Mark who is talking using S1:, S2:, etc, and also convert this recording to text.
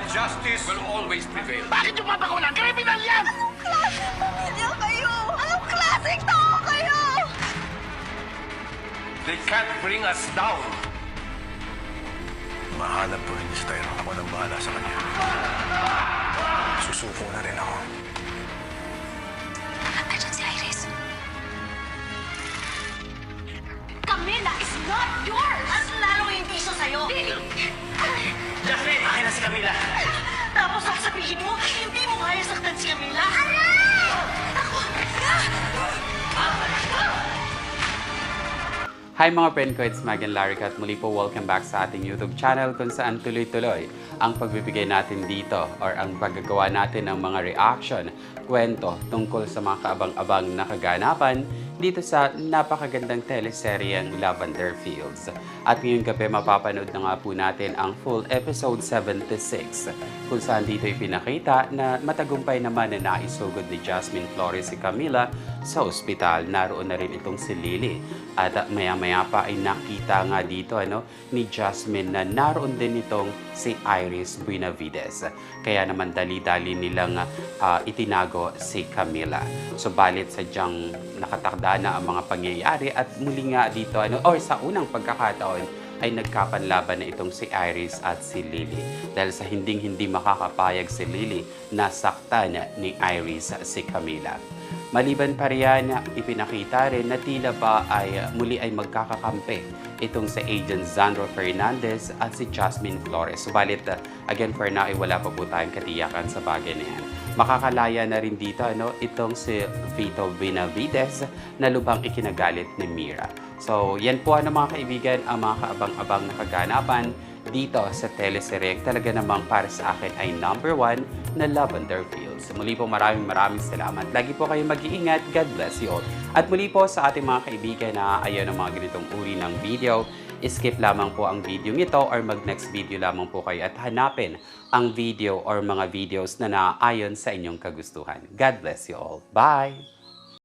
S1: And justice will always prevail.
S2: Bakit yung papakulan? Kriminal yan!
S3: Anong klaseng pamilya kayo? Anong klaseng tao kayo?
S1: They can't bring us down.
S2: Mahanap po rin si Tyrone. Ako nang bahala sa kanya. Susuko na rin ako.
S3: Andiyan si Iris. Camila is not yours! At lalo hindi siya sa'yo.
S2: Jasmine! Na si Camila!
S3: Tapos sasabihin mo, hindi mo kaya saktan si Camila.
S4: Hi mga friend ko, it's Megan Larica at muli po welcome back sa ating YouTube channel kung saan tuloy-tuloy ang pagbibigay natin dito or ang paggagawa natin ng mga reaction, kwento tungkol sa mga kaabang-abang na kaganapan dito sa napakagandang teleseryeng Lavender Fields. At ngayong gabi mapapanood na nga po natin ang full episode 76 kung saan dito ipinakita na matagumpay naman na naisugod ni Jasmine Flores si Camila sa ospital. Naroon na rin itong si Lily. At maya-maya pa ay nakita nga dito ano, ni Jasmine na naroon din itong si Iris Buenavides. Kaya naman dali-dali nilang uh, itinago si Camila. Subalit sadyang nakatakda na ang mga pangyayari at muli nga dito ano, or sa unang pagkakataon ay nagkapanlaban na itong si Iris at si Lily. Dahil sa hinding-hindi makakapayag si Lily, nasaktan ni Iris si Camila. Maliban pa riyan, ipinakita rin na tila ba ay muli ay magkakakampi itong si Agent Zandro Fernandez at si Jasmine Flores. Subalit, uh, again for now, ay wala pa po tayong katiyakan sa bagay na yan. Makakalaya na rin dito ano, itong si Vito Benavides na lubhang ikinagalit ni Mira. So, yan po ano mga kaibigan, ang mga kaabang-abang na kaganapan dito sa teleserye. Talaga namang para sa akin ay number one na Lavender Fields. Muli po maraming maraming salamat. Lagi po kayo mag-iingat. God bless you all. At muli po sa ating mga kaibigan na ayaw ng mga ganitong uri ng video, skip lamang po ang video nito or mag-next video lamang po kayo at hanapin ang video or mga videos na naayon sa inyong kagustuhan. God bless you all. Bye!